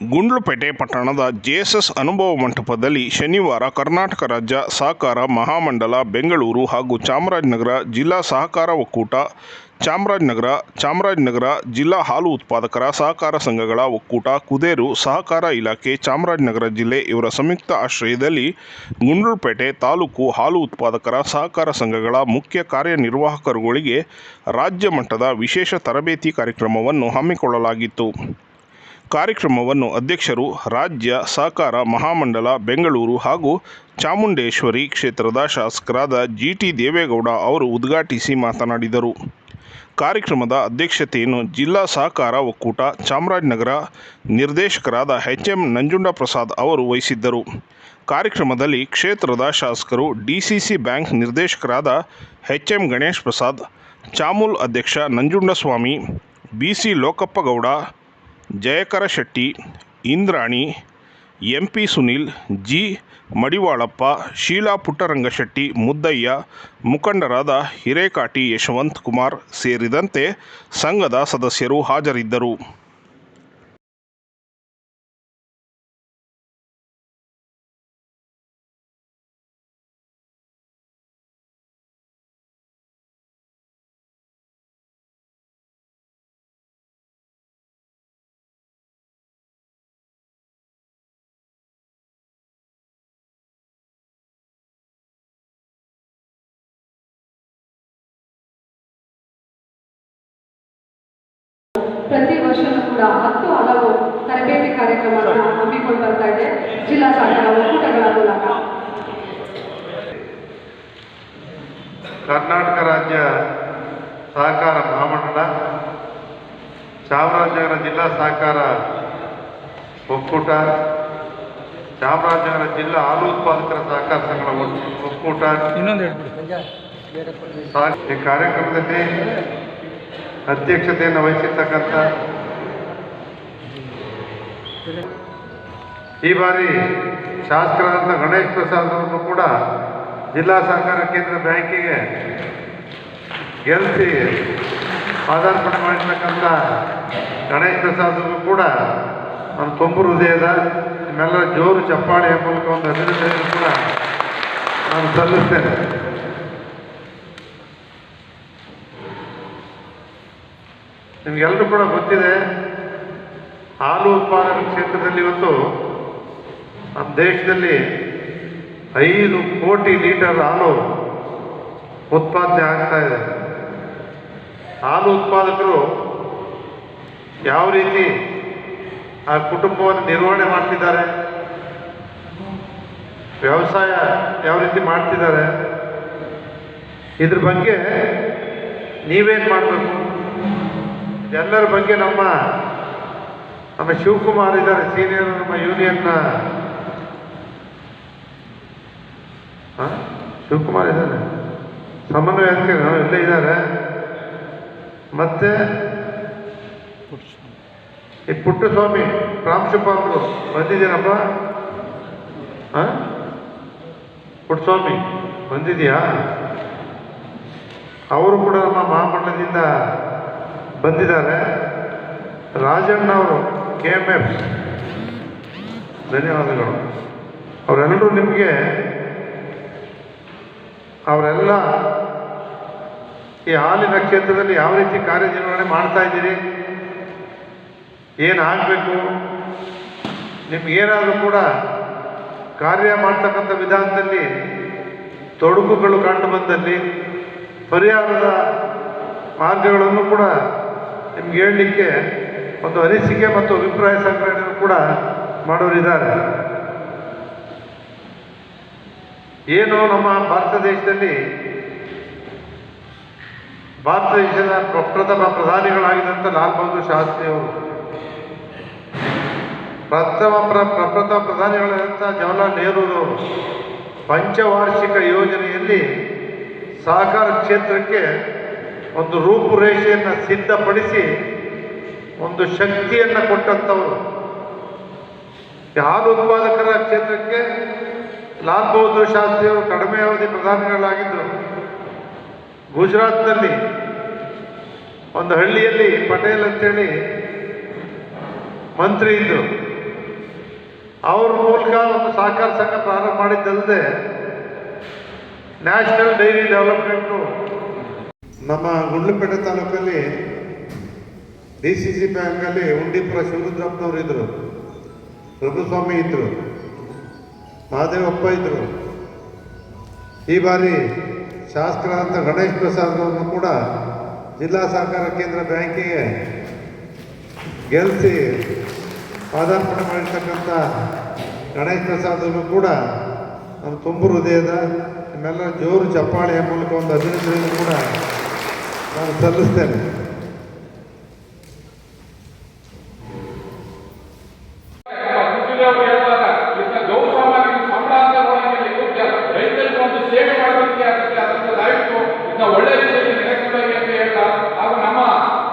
ಗುಂಡ್ಲುಪೇಟೆ ಪಟ್ಟಣದ ಜೆಎಸ್ಎಸ್ ಅನುಭವ ಮಂಟಪದಲ್ಲಿ ಶನಿವಾರ ಕರ್ನಾಟಕ ರಾಜ್ಯ ಸಹಕಾರ ಮಹಾಮಂಡಲ, ಬೆಂಗಳೂರು ಹಾಗೂ ಚಾಮರಾಜನಗರ ಜಿಲ್ಲಾ ಸಹಕಾರ ಒಕ್ಕೂಟ, ಚಾಮರಾಜನಗರ ಚಾಮರಾಜನಗರ ಜಿಲ್ಲಾ ಹಾಲು ಉತ್ಪಾದಕರ ಸಹಕಾರ ಸಂಘಗಳ ಒಕ್ಕೂಟ, ಕುದೇರು ಸಹಕಾರ ಇಲಾಖೆ, ಚಾಮರಾಜನಗರ ಜಿಲ್ಲೆ ಇವರ ಸಂಯುಕ್ತ ಆಶ್ರಯದಲ್ಲಿ ಗುಂಡ್ಲುಪೇಟೆ ತಾಲೂಕು ಹಾಲು ಉತ್ಪಾದಕರ ಸಹಕಾರ ಸಂಘಗಳ ಮುಖ್ಯ ಕಾರ್ಯನಿರ್ವಾಹಕರುಗಳಿಗೆ ರಾಜ್ಯ ಮಟ್ಟದ ವಿಶೇಷ ತರಬೇತಿ ಕಾರ್ಯಕ್ರಮವನ್ನು ಹಮ್ಮಿಕೊಳ್ಳಲಾಗಿತ್ತು. ಕಾರ್ಯಕ್ರಮವನ್ನು ಅಧ್ಯಕ್ಷರು ರಾಜ್ಯ ಸಹಕಾರ ಮಹಾಮಂಡಲ ಬೆಂಗಳೂರು ಹಾಗೂ ಚಾಮುಂಡೇಶ್ವರಿ ಕ್ಷೇತ್ರದ ಶಾಸಕರಾದ ಜಿ ಟಿ ದೇವೇಗೌಡ ಅವರು ಉದ್ಘಾಟಿಸಿ ಮಾತನಾಡಿದರು. ಕಾರ್ಯಕ್ರಮದ ಅಧ್ಯಕ್ಷತೆಯನ್ನು ಜಿಲ್ಲಾ ಸಹಕಾರ ಒಕ್ಕೂಟ ಚಾಮರಾಜನಗರ ನಿರ್ದೇಶಕರಾದ ಎಚ್ ಎಂ ಪ್ರಸಾದ್ ಅವರು ವಹಿಸಿದ್ದರು. ಕಾರ್ಯಕ್ರಮದಲ್ಲಿ ಕ್ಷೇತ್ರದ ಶಾಸಕರು ಡಿಸಿಸಿ ಬ್ಯಾಂಕ್ ನಿರ್ದೇಶಕರಾದ ಎಚ್ ಎಂ ಗಣೇಶ್ ಪ್ರಸಾದ್, ಚಾಮುಲ್ ಅಧ್ಯಕ್ಷ Nanjundaswamy, BC Lokappagowda Jayakara Shetty, Indrani M P Sunil, G. Madivalappa, Sheela Puttarangashetty Muddaiah, ಮುಖಂಡರಾದ ಹಿರೇಕಾಟಿ ಯಶವಂತ್ ಕುಮಾರ್ ಸೇರಿದಂತೆ ಸಂಘದ ಸದಸ್ಯರು ಹಾಜರಿದ್ದರು. ಕೂಡ ಹತ್ತು ಹಲವು ತರಬೇತಿ ಕಾರ್ಯಕ್ರಮಗಳನ್ನು ಹಮ್ಮಿಕೊಂಡು ಬರ್ತಾ ಇದೆ. ಜಿಲ್ಲಾ ಸಹಕಾರ ಒಕ್ಕೂಟಗಳ ಮೂಲಕ. ಕರ್ನಾಟಕ ರಾಜ್ಯ ಸಹಕಾರ ಮಹಾಮಂಡಲ ಚಾಮರಾಜನಗರ ಜಿಲ್ಲಾ ಸಹಕಾರ ಒಕ್ಕೂಟ ಚಾಮರಾಜನಗರ ಜಿಲ್ಲಾ ಹಾಲು ಉತ್ಪಾದಕರ ಸಹಕಾರ ಸಂಘಗಳ ಒಕ್- ಒಕ್ಕೂಟ ಸಹ- ಈ ಕಾರ್ಯಕ್ರಮದಲ್ಲಿ ಅಧ್ಯಕ್ಷತೆಯನ್ನು ವಹಿಸಿರ್ತಕ್ಕಂಥ ಈ ಬಾರಿ ಶಾಸಕರಾದಂಥ ಗಣೇಶ್ ಪ್ರಸಾದ್ ಕೂಡ ಜಿಲ್ಲಾ ಸಹಕಾರ ಕೇಂದ್ರ ಬ್ಯಾಂಕಿಗೆ ಗೆಲ್ಲಿಸಿ ಪಾದಾರ್ಪಣೆ ಮಾಡಿರ್ತಕ್ಕಂಥ ಗಣೇಶ್ ಪ್ರಸಾದ್ ಅವರು ಕೂಡ ನನ್ನ ತುಂಬು ಹೃದಯದ ನಿಮ್ಮೆಲ್ಲರ ಜೋರು ಚಪ್ಪಾಳೆಯ ಮೂಲಕ ಒಂದು ಅಭಿನಂದನೆಯನ್ನು ಕೂಡ ನಾನು ಸಲ್ಲಿಸ್ತೇನೆ. ನಿಮಗೆಲ್ಲರೂ ಕೂಡ ಗೊತ್ತಿದೆ ಹಾಲು ಉತ್ಪಾದನಾ ಕ್ಷೇತ್ರದಲ್ಲಿ ಇವತ್ತು ನಮ್ಮ ದೇಶದಲ್ಲಿ ಐದು ಕೋಟಿ ಲೀಟರ್ ಹಾಲು ಉತ್ಪಾದನೆ ಆಗ್ತಾ ಇದೆ. ಹಾಲು ಉತ್ಪಾದಕರು ಯಾವ ರೀತಿ ಆ ಕುಟುಂಬವನ್ನು ನಿರ್ವಹಣೆ ಮಾಡ್ತಿದ್ದಾರೆ, ವ್ಯವಸಾಯ ಯಾವ ರೀತಿ ಮಾಡ್ತಿದ್ದಾರೆ, ಇದ್ರ ಬಗ್ಗೆ ನೀವೇನು ಮಾಡಬೇಕು? ಎಲ್ಲರ ಬಗ್ಗೆ ನಮ್ಮ ನಮ್ಮ ಶಿವಕುಮಾರ್ ಇದ್ದಾರೆ ಸೀನಿಯರ್ ನಮ್ಮ ಯೂನಿಯನ್ನ? ಶಿವಕುಮಾರ್ ಇದ್ದಾರೆ. ಸಮನ್ವಯ ಅಧಿಕಾರಿ ಎಲ್ಲ ಇದ್ದಾರೆ. ಮತ್ತೆ ಈ ಪುಟ್ಟಸ್ವಾಮಿ ಪ್ರಾಂಶುಪಾಲರು ಬಂದಿದ್ದೀನಪ್ಪ? ಪುಟ್ಟಸ್ವಾಮಿ ಬಂದಿದೆಯಾ ಅವರು ಕೂಡ ನಮ್ಮ ಮಹಾಮಂಡಲದಿಂದ ಬಂದಿದ್ದಾರೆ. ರಾಜಣ್ಣ ಅವರು ಕೆ ಎಂ ಎಫ್ ಧನ್ಯವಾದಗಳು. ಅವರೆಲ್ಲರೂ ನಿಮಗೆ ಅವರೆಲ್ಲ ಈ ಹಾಲಿನ ಕ್ಷೇತ್ರದಲ್ಲಿ ಯಾವ ರೀತಿ ಕಾರ್ಯನಿರ್ವಹಣೆ ಮಾಡ್ತಾ ಇದ್ದೀರಿ? ಏನಾಗಬೇಕು? ನಿಮ್ಗೇನಾದರೂ ಕೂಡ ಕಾರ್ಯ ಮಾಡ್ತಕ್ಕಂಥ ವಿಧಾನದಲ್ಲಿ ತೊಡಕುಗಳು ಕಂಡು ಬಂದಲ್ಲಿ ಪರಿಹಾರದ ಮಾರ್ಗಗಳನ್ನು ಕೂಡ ನಿಮ್ಗೆ ಹೇಳಲಿಕ್ಕೆ ಒಂದು ಅನಿಸಿಕೆ ಮತ್ತು ಅಭಿಪ್ರಾಯ ಸಂಗ್ರಹಣೆಯನ್ನು ಕೂಡ ಮಾಡೋರಿದ್ದಾರೆ ಏನು ನಮ್ಮ ಭಾರತ ದೇಶದಲ್ಲಿ ಭಾರತ ದೇಶದ ಪ್ರಪ್ರಥಮ ಪ್ರಧಾನಿಗಳಾಗಿದ್ದಂಥ ಲಾಲ್ ಬಹದ್ದೂರ್ ಶಾಸ್ತ್ರಿ ಅವರು. ಪ್ರಥಮ ಪ್ರ ಪ್ರಪ್ರಥಮ ಪ್ರಧಾನಿಗಳಾದಂಥ ಜವಾಹರ್ಲಾಲ್ ನೆಹರೂರವರು ಪಂಚವಾರ್ಷಿಕ ಯೋಜನೆಯಲ್ಲಿ ಸಹಕಾರ ಕ್ಷೇತ್ರಕ್ಕೆ ಒಂದು ರೂಪುರೇಷೆಯನ್ನು ಸಿದ್ಧಪಡಿಸಿ ಒಂದು ಶಕ್ತಿಯನ್ನು ಕೊಟ್ಟಂಥವರು ಹಾಲು ಉತ್ಪಾದಕರ ಕ್ಷೇತ್ರಕ್ಕೆ ಲಾಲ್ ಬಹದ್ದೂರ್ ಶಾಸ್ತ್ರಿ ಅವರು ಕಡಿಮೆ ಅವಧಿ ಪ್ರಧಾನಿಗಳಾಗಿದ್ದರು ಗುಜರಾತ್ನಲ್ಲಿ ಒಂದು ಹಳ್ಳಿಯಲ್ಲಿ ಪಟೇಲ್ ಅಂತೇಳಿ ಮಂತ್ರಿ ಇದ್ದರು ಅವ್ರ ಮೂಲಕ ಒಂದು ಸಹಕಾರ ಸಂಘ ಪ್ರಾರಂಭ ಮಾಡಿದ್ದಲ್ಲದೆ ನ್ಯಾಷನಲ್ ಡೈರಿ ಡೆವಲಪ್ಮೆಂಟು ನಮ್ಮ ಗುಂಡ್ಲುಪೇಟೆ ತಾಲೂಕಲ್ಲಿ ಡಿ ಸಿ ಸಿ ಬ್ಯಾಂಕಲ್ಲಿ ಉಂಡಿಪುರ ಶಿವರುದ್ರಪ್ಪನವರು ಇದ್ದರು ಪ್ರಭುಸ್ವಾಮಿ ಇದ್ದರು ಮಹಾದೇವಪ್ಪ ಇದ್ದರು ಈ ಬಾರಿ ಶಾಸಕರಾದಂಥ ಗಣೇಶ್ ಪ್ರಸಾದ್ ಅವರನ್ನು ಕೂಡ ಜಿಲ್ಲಾ ಸಹಕಾರ ಕೇಂದ್ರ ಬ್ಯಾಂಕಿಗೆ ಗೆಲ್ಲಿಸಿ ಪಾದಾರ್ಪಣೆ ಮಾಡಿರ್ತಕ್ಕಂಥ ಗಣೇಶ್ ಪ್ರಸಾದ್ ಅವರು ಕೂಡ ನಮ್ಮ ತುಂಬು ಹೃದಯದ ನಿಮ್ಮೆಲ್ಲರ ಜೋರು ಚಪ್ಪಾಳೆಯ ಮೂಲಕ ಒಂದು ಅಭಿನಂದನೆಯನ್ನು ಕೂಡ ನಾನು ಸಲ್ಲಿಸ್ತೇನೆ ಅವರು ಹೇಳುವಾಗ ಇದನ್ನ ಗೌರವವಾಗಿ ಸಂಬಳ ಅಂತ ನೋಡಂಗಿಲ್ಲ ಇವ್ರಿಗೆ ರೈತರಿಗೆ ಒಂದು ಸೇವೆ ಮಾಡೋದಕ್ಕೆ ಅದಕ್ಕೆ ಅದನ್ನ ದಯವಿಟ್ಟು ಇದನ್ನ ಒಳ್ಳೆ ರೀತಿಯಲ್ಲಿ ನಡೆಸಬೇಕು ಅಂತ ಹೇಳ್ತಾ ಹಾಗೂ ನಮ್ಮ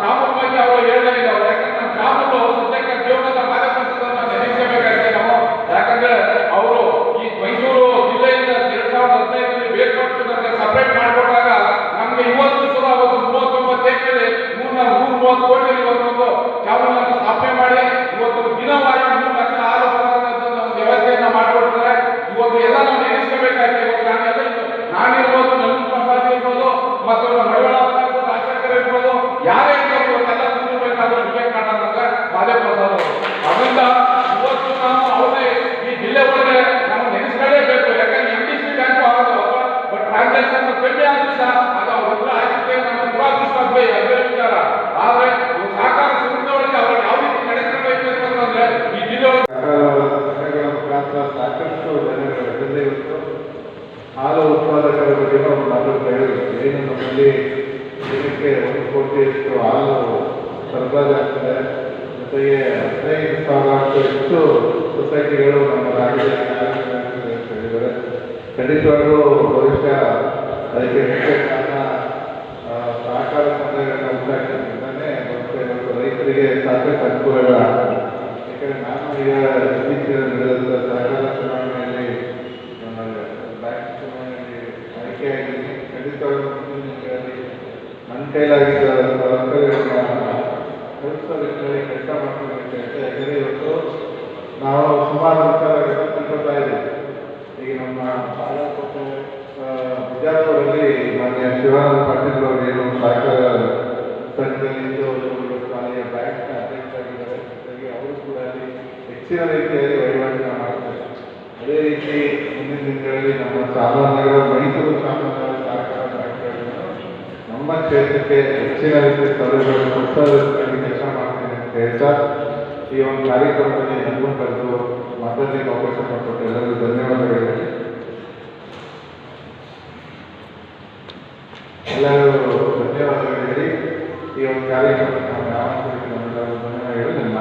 ಚಾಮುಂಡ ಬಗ್ಗೆ ಅವರು ಹೇಳಿಲ್ಲ ಅವರು ಯಾಕಂದ್ರೆ ನಮ್ಮ ಚಾಮುಂಡು ಸದ್ಯಕ್ಕೆ ಜೀವನದ ಮಾದಕಂತದನ್ನ ನೆನೆಸಬೇಕಾಗಿದೆ ನಾವು ಯಾಕಂದ್ರೆ ಅವರು ಈ ಮೈಸೂರು ಜಿಲ್ಲೆಯಿಂದ ಎರಡ್ ಸಾವಿರದ ಹದಿನೈದರಲ್ಲಿ ಬೇರ್ಪಡಿಸಿದಾಗ ಸಪರೇಟ್ ಮಾಡಿಕೊಟ್ಟಾಗ ನಮ್ಗೆ ಇವತ್ತು ಕೂಡ ಅವತ್ತು ಮೂವತ್ತೊಂಬತ್ತು ಎಕರೆ ನೂರ ನೂರ ಮೂವತ್ತು ಕೋಟಿ ಇವತ್ತೊಂದು ಚಾಮುಂಡನ ಸ್ಥಾಪನೆ ಮಾಡಿ ಇವತ್ತು ದಿನವಾಗಿ ಮೂರು ಲಕ್ಷ ಹಾಲು ಬರುವಂತದ್ದನ್ನ ಒಂದು ವ್ಯವಸ್ಥೆಯನ್ನ ಮಾಡಿಕೊಡ್ತಾರೆ ಇವತ್ತು ಎಲ್ಲ ನಾವು ನೆನೆಸ್ಕೋಬೇಕಾಗಿದೆ ಇವತ್ತು ನಾನೆಲ್ಲ ಇದು- ನಾನಿರ್ಬೋದು ನಮ್ಮ ಪ್ರಸಾದ್ ಇರ್ಬೋದು ಮತ್ತು ನಮ್ಮ ಮಡಿವಾಳಪ್ಪ ಇರ್ಬೋದು ರಾಜಶೇಖರ್ ಇರ್ಬೋದು ಯಾರೇ ಇರ್ಬೋದು ಇವತ್ತೆಲ್ಲ ಕೂತಿರ್ಬೇಕಾದ್ರೆ ವಿವೇಕ್ ಕಾಟಂದ್ರೆ ಮಾದೇ ಪ್ರಸಾದ್ ಅವರು ಅದರಿಂದ ಇವತ್ತು ನಾವು ಅವ್ರನ್ನೇ ಈ ಜಿಲ್ಲೆ ಒಳಗೆ ನಾವು ನೆನೆಸ್ಕೊಳ್ಳೇಬೇಕು ಯಾಕಂದ್ರೆ ಎಂ ಡಿ ಸಿ ಬ್ಯಾಂಕ್ ಆಗೋದು ಬಟ್ ಟ್ರಾನ್ಸಾಕ್ಷನ್ ಕಮ್ಮಿ ಆದ್ರಿಂದ ಅದು ಅವ್ರ ಆಗಿದ್ದೆ ನಮ್ಮ ದುರಾದೃಷ್ಟವೇ ಎಲ್ಲರೂ ವಿಚಾರ ಆದ್ರೆ ಸಹಕಾರ ಅವರು ಯಾವ ರೀತಿ ನಡೆಸಬೇಕು ಅಂತಂದ್ರೆ ಈ ಜಿಲ್ಲೆ ಸಾಕಷ್ಟು ಜನಗಳ ಜೊತೆ ಹಾಲು ಉತ್ಪಾದಕರ ಬಗ್ಗೆ ಒಂದು ಮಾತು ಹೇಳಿದ್ರು ಏನು ನಮ್ಮಲ್ಲಿ ದಿನಕ್ಕೆ ಒಂದು ಕೋಟಿಯಷ್ಟು ಹಾಲು ಸರಬರಾಜು ಆಗ್ತದೆ. ಜೊತೆಗೆ ಹದಿನೈದು ಸಾವಿರಕ್ಕೂ ಹೆಚ್ಚು ಸೊಸೈಟಿಗಳು ನಮ್ಮ ರಾಜ್ಯದಲ್ಲಿ ಖಂಡಿತವಾಗ್ಲೂ ಬಹುಶಃ ಅದಕ್ಕೆ ಆ, ಸಹಕಾರ ಸಂಘಗಳನ್ನ ಉಂಟಾಗಿದ್ದರಿಂದಲೇ ಮತ್ತೆ ಮತ್ತು ರೈತರಿಗೆ ಸಾಕಷ್ಟು ಅನುಕೂಲಗಳಾಗ್ತದೆ ಯಾಕಂದ್ರೆ ನಾನು ಈಗ ಇತ್ತೀಚಿನ ನಡೆದಂತ ಸಹಕಾರ ಚುನಾವಣೆಯಲ್ಲಿ ಬ್ಯಾಂಕ್ ಚುನಾವಣೆಯಲ್ಲಿ ಆಯ್ಕೆಯಾಗಿದ್ದೀನಿ. ಖಂಡಿತವಾಗಿ ಮುಂದಿನ ದಿನಗಳಲ್ಲಿ ನನ್ನ ಕೈಲಾಗಿದ್ದ ಕರ್ತವ್ಯಗಳನ್ನ ಕಲಿಸೋ ಕೆಲಸ ಮಾಡ್ತೀನಿ ಇವತ್ತು ನಾವು ಸುಮಾರು ಮಾನ್ಯ ಶಿವಾನಂದ ಪಾಟೀಲ್ ಅವರು ಏನು ಸಹಕಾರ ಸಂಘದಲ್ಲಿ ಅಲ್ಲಿಯ ಬ್ಯಾಂಕ್ನ ಅಧ್ಯಕ್ಷರಾಗಿದ್ದಾರೆ ಜೊತೆಗೆ ಅವರು ಕೂಡ ಅಲ್ಲಿ ಹೆಚ್ಚಿನ ರೀತಿಯಲ್ಲಿ ವಹಿವಾಟನ್ನ ಮಾಡ್ತಾರೆ. ಅದೇ ರೀತಿ ಮುಂದಿನ ದಿನಗಳಲ್ಲಿ ನಮ್ಮ ಚಾಮರಾಜನಗರ, ಮೈಸೂರು ಚಾಮರಾಜನಗರ ಸಹಕಾರ ಬ್ಯಾಂಕ್ಗಳನ್ನು ನಮ್ಮ ಕ್ಷೇತ್ರಕ್ಕೆ ಹೆಚ್ಚಿನ ರೀತಿಯ ಸೌಲಭ್ಯಗಳನ್ನು ಕೊಡ್ತಾರೆ ಕೆಲಸ ಮಾಡ್ತೀನಿ ಅಂತ ಹೇಳ್ತಾ ಈ ಒಂದು ಕಾರ್ಯಕ್ರಮದಲ್ಲಿ ನನಗೂ ಕರೆದು ಮಾತಾಡಲಿಕ್ಕೆ ಅವಕಾಶ ಮಾಡಿಕೊಟ್ಟು. ಎಲ್ಲರಿಗೂ ಧನ್ಯವಾದಗಳಿವೆ ಎಲ್ಲರೂ ಧನ್ಯವಾದಗಳು ಹೇಳಿ ಈ ಒಂದು ಕಾರ್ಯಕ್ರಮಕ್ಕೆ ನಾವು ಆಹ್ವಾನಿಸಿದ್ದಕ್ಕೆ ನಮ್ಮೆಲ್ಲರಿಗೂ ಧನ್ಯವಾದ ಹೇಳಿ ನನ್ನ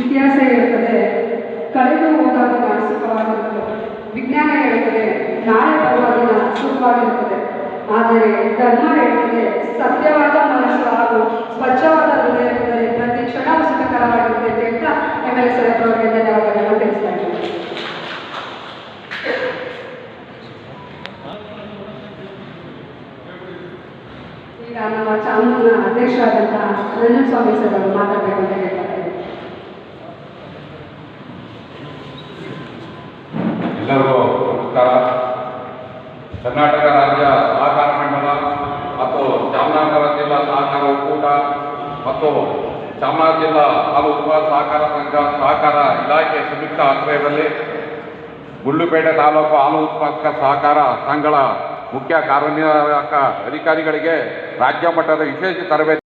ಇತಿಹಾಸ ಹೇಳುತ್ತದೆ ಕಳೆದು ಹೋದಾಗ ಸುಖವಾಗಿರುತ್ತದೆ. ವಿಜ್ಞಾನ ಹೇಳುತ್ತದೆ ನಾಳೆ ಬರುವ ದಿನ ಸುಖವಾಗಿರುತ್ತದೆ. ಆದರೆ ಧರ್ಮ ಹೇಳುತ್ತದೆ ಈಗ ನಮ್ಮ ಚಾಮುನ ಅಧ್ಯಕ್ಷರಾದಂತಹ ರಂಜನ್ ಸ್ವಾಮಿ ಸರ್ ಅವರು ಮಾತಾಡಬೇಕು ಅಂತ ಹೇಳ್ತಾರೆ ಎಲ್ಲರಿಗೂ ನಮಸ್ಕಾರ. ಕರ್ನಾಟಕ ರಾಜ್ಯ ಸಹಕಾರ ಮಂಡಲ ಮತ್ತು ಚಾಮರಾಜನಗರ ಜಿಲ್ಲಾ ಸಹಕಾರ ಒಕ್ಕೂಟ ಮತ್ತು ಚಾಮರಾಜ ಜಿಲ್ಲಾ ಹಾಲು ಉತ್ಪಾದಕ ಸಹಕಾರ ಸಂಘ ಸಹಕಾರ ಇಲಾಖೆ ಸಂಯುಕ್ತ ಆಶ್ರಯದಲ್ಲಿ ಗುಂಡ್ಲುಪೇಟೆ ತಾಲೂಕು ಹಾಲು ಉತ್ಪಾದಕ ಸಹಕಾರ ಸಂಘಗಳ ಮುಖ್ಯ ಕಾರ್ಯನಿರ್ವಾಹಕ ಅಧಿಕಾರಿಗಳಿಗೆ ರಾಜ್ಯ ಮಟ್ಟದ ವಿಶೇಷ ತರಬೇತಿ